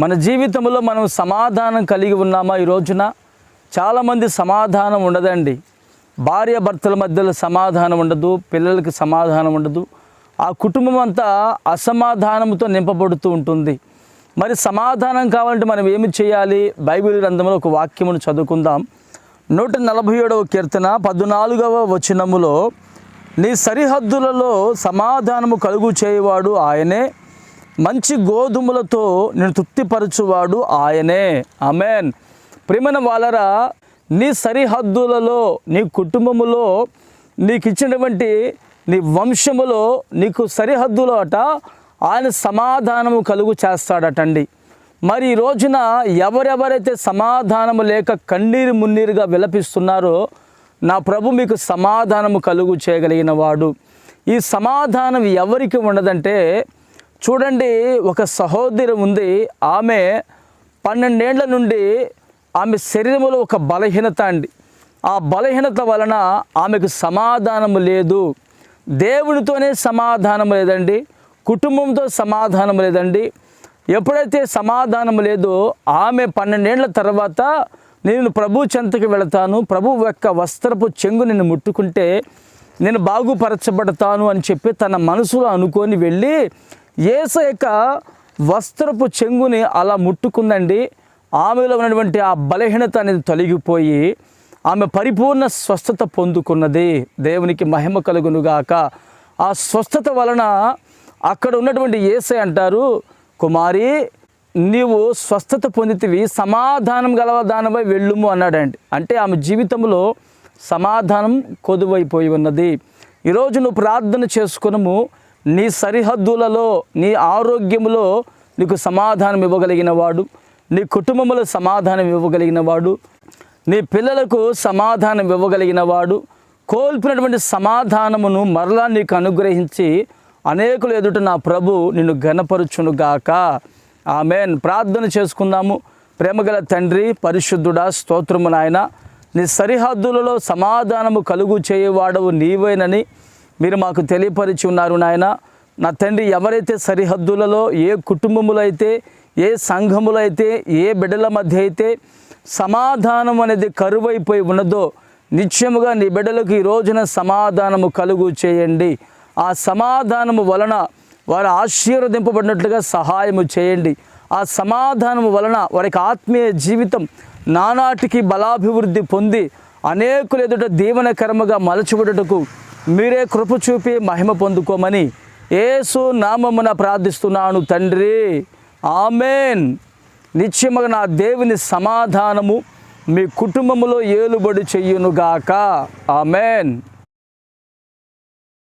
మన జీవితంలో మనం సమాధానం కలిగి ఉన్నామా ఈ రోజున? చాలామంది సమాధానం ఉండదండి. భార్య భర్తల మధ్యలో సమాధానం ఉండదు పిల్లలకి సమాధానం ఉండదు. ఆ కుటుంబం అంతా అసమాధానంతో నింపబడుతూ ఉంటుంది. మరి సమాధానం కావాలంటే మనం ఏమి చేయాలి? బైబిల్ గ్రంథంలో ఒక వాక్యమును చదువుకుందాం. నూట నలభై ఏడవ కీర్తన పద్నాలుగవ వచనములో నీ సరిహద్దులలో సమాధానము కలుగు చేయవాడు ఆయనే మంచి గోధుమలతో నేను తృప్తిపరచువాడు ఆయనే. అమెన్ ప్రేమన వాళ్ళరా నీ సరిహద్దులలో నీ కుటుంబములో నీకు ఇచ్చినటువంటి నీ వంశములో నీకు సరిహద్దులో అట ఆయన సమాధానము కలుగు చేస్తాడటండి. మరి ఈ రోజున ఎవరెవరైతే సమాధానము లేక కన్నీరు మున్నీరుగా విలపిస్తున్నారో నా ప్రభు మీకు సమాధానము కలుగు చేయగలిగిన వాడు. ఈ సమాధానం ఎవరికి ఉండదంటే చూడండి ఒక సహోదరి ఉంది. ఆమె పన్నెండేండ్ల నుండి ఆమె శరీరంలో ఒక బలహీనత అండి. ఆ బలహీనత వలన ఆమెకు సమాధానము లేదు. దేవుడితోనే సమాధానం లేదండి. కుటుంబంతో సమాధానం లేదండి. ఎప్పుడైతే సమాధానం లేదో ఆమె పన్నెండేళ్ళ తర్వాత నేను ప్రభు చెంతకి వెళతాను. ప్రభు యొక్క వస్త్రపు చెంగు నేను ముట్టుకుంటే నేను బాగుపరచబడతాను అని చెప్పి తన మనసులో అనుకొని వెళ్ళి యేసు యొక్క వస్త్రపు చెంగుని అలా ముట్టుకుందండి. ఆమెలో ఉన్నటువంటి ఆ బలహీనత అనేది తొలగిపోయి ఆమె పరిపూర్ణ స్వస్థత పొందుకున్నది. దేవునికి మహిమ కలుగునుగాక. ఆ స్వస్థత వలన అక్కడ ఉన్నటువంటి ఏసై అంటారు కుమారి నీవు స్వస్థత పొందితివి సమాధానం గల దానిపై వెళ్ళుము అన్నాడండి. అంటే ఆమె జీవితంలో సమాధానం కొదువైపోయి ఉన్నది. ఈరోజు నువ్వు ప్రార్థన చేసుకునము నీ సరిహద్దులలో నీ ఆరోగ్యములో నీకు సమాధానం ఇవ్వగలిగిన వాడు నీ కుటుంబంలో సమాధానం ఇవ్వగలిగిన వాడు నీ పిల్లలకు సమాధానం ఇవ్వగలిగిన వాడు కోల్పోయినటువంటి సమాధానమును మరలా నీకు అనుగ్రహించి అనేకులు ఎదుట నా ప్రభు నిన్ను ఘనపరుచునుగాక. ఆమెన్. ప్రార్థన చేసుకుందాము. ప్రేమగల తండ్రి పరిశుద్ధుడా స్తోత్రము నాయన. నీ సరిహద్దులలో సమాధానము కలుగు చేయవాడవు నీవేనని మీరు మాకు తెలియపరిచి ఉన్నారు నాయన. నా తండ్రి ఎవరైతే సరిహద్దులలో ఏ కుటుంబములు అయితే ఏ సంఘములు అయితే ఏ బిడ్డల మధ్య అయితే సమాధానం అనేది కరువైపోయి ఉన్నదో నిత్యముగా నీ బిడ్డలకు ఈ రోజున సమాధానము కలుగు చేయండి. ఆ సమాధానము వలన వారు ఆశీర్వదింపబడినట్లుగా సహాయము చేయండి. ఆ సమాధానము వలన వారికి ఆత్మీయ జీవితం నానాటికి బలాభివృద్ధి పొంది అనేకులు ఎదుట దీవనకరముగా మలచబడటకు మీరే కృప చూపి మహిమ పొందుకోమని ఏసు నామమున ప్రార్థిస్తున్నాను తండ్రి. ఆమెన్. నిత్యముగా నా దేవుని సమాధానము మీ కుటుంబములో ఏలుబడి చెయ్యునుగాక ఆమెన్.